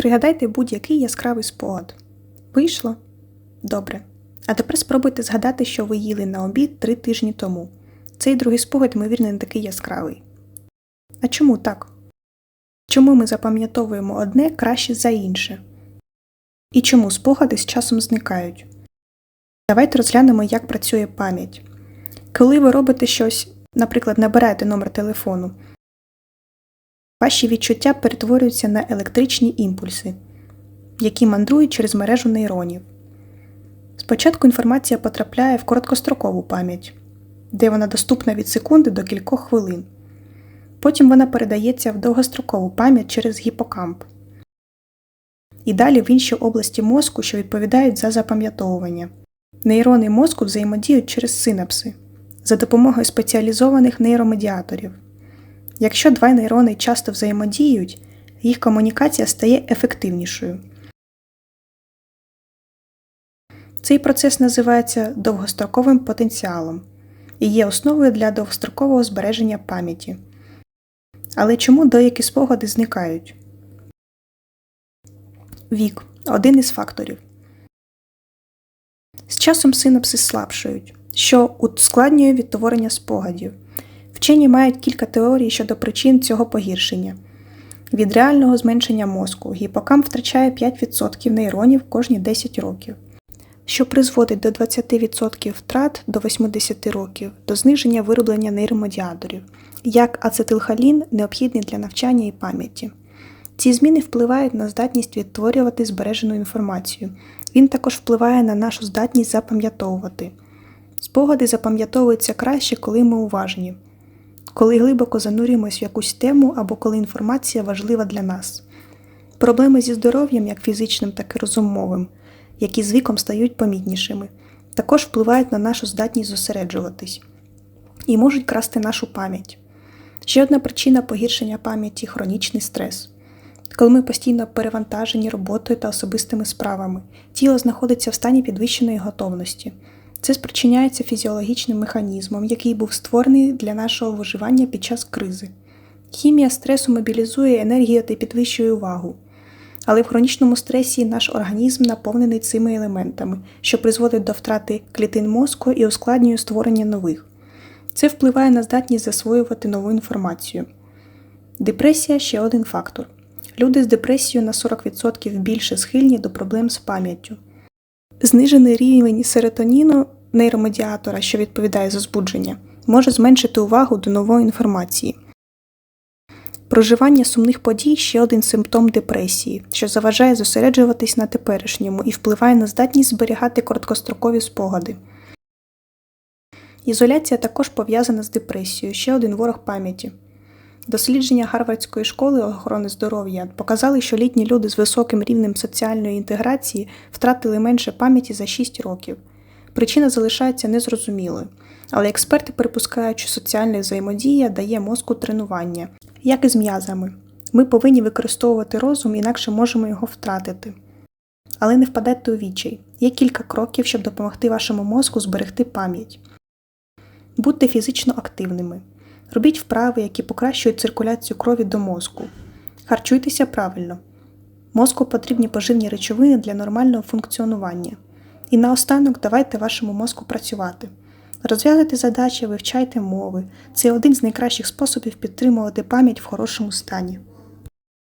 Пригадайте будь-який яскравий спогад. Вийшло? Добре. А тепер спробуйте згадати, що ви їли на обід три тижні тому. Цей другий спогад, ймовірно, не такий яскравий. А чому так? Чому ми запам'ятовуємо одне краще за інше? І чому спогади з часом зникають? Давайте розглянемо, як працює пам'ять. Коли ви робите щось, наприклад, набираєте номер телефону, ваші відчуття перетворюються на електричні імпульси, які мандрують через мережу нейронів. Спочатку інформація потрапляє в короткострокову пам'ять, де вона доступна від секунди до кількох хвилин. Потім вона передається в довгострокову пам'ять через гіпокамп. І далі в інші області мозку, що відповідають за запам'ятовування. Нейрони мозку взаємодіють через синапси за допомогою спеціалізованих нейромедіаторів. Якщо два нейрони часто взаємодіють, їх комунікація стає ефективнішою. Цей процес називається довгостроковим потенціалом і є основою для довгострокового збереження пам'яті. Але чому деякі спогади зникають? Вік один із факторів. З часом синапси слабшають, що ускладнює відтворення спогадів. Вчені мають кілька теорій щодо причин цього погіршення. Від реального зменшення мозку гіпокамп втрачає 5% нейронів кожні 10 років, що призводить до 20% втрат до 80 років, до зниження вироблення нейромедіаторів, як ацетилхолін необхідний для навчання і пам'яті. Ці зміни впливають на здатність відтворювати збережену інформацію. Він також впливає на нашу здатність запам'ятовувати. Спогади запам'ятовуються краще, коли ми уважні, коли глибоко занурюємось в якусь тему або коли інформація важлива для нас. Проблеми зі здоров'ям, як фізичним, так і розумовим, які з віком стають помітнішими, також впливають на нашу здатність зосереджуватись і можуть красти нашу пам'ять. Ще одна причина погіршення пам'яті хронічний стрес. Коли ми постійно перевантажені роботою та особистими справами, тіло знаходиться в стані підвищеної готовності. Це спричиняється фізіологічним механізмом, який був створений для нашого виживання під час кризи. Хімія стресу мобілізує енергію та підвищує увагу. Але в хронічному стресі наш організм наповнений цими елементами, що призводить до втрати клітин мозку і ускладнює створення нових. Це впливає на здатність засвоювати нову інформацію. Депресія ще один фактор. Люди з депресією на 40% більше схильні до проблем з пам'яттю. Знижений рівень серотоніну нейромедіатора, що відповідає за збудження, може зменшити увагу до нової інформації. Проживання сумних подій ще один симптом депресії, що заважає зосереджуватись на теперішньому і впливає на здатність зберігати короткострокові спогади. Ізоляція також пов'язана з депресією, ще один ворог пам'яті. Дослідження Гарвардської школи охорони здоров'я показали, що літні люди з високим рівнем соціальної інтеграції втратили менше пам'яті за 6 років. Причина залишається незрозумілою, але експерти припускають, що соціальна взаємодія дає мозку тренування, як і з м'язами. Ми повинні використовувати розум, інакше можемо його втратити. Але не впадайте у відчай. Є кілька кроків, щоб допомогти вашому мозку зберегти пам'ять. Будьте фізично активними. Робіть вправи, які покращують циркуляцію крові до мозку. Харчуйтеся правильно. Мозку потрібні поживні речовини для нормального функціонування. І наостанок давайте вашому мозку працювати. Розв'язуйте задачі, вивчайте мови. Це один з найкращих способів підтримувати пам'ять в хорошому стані.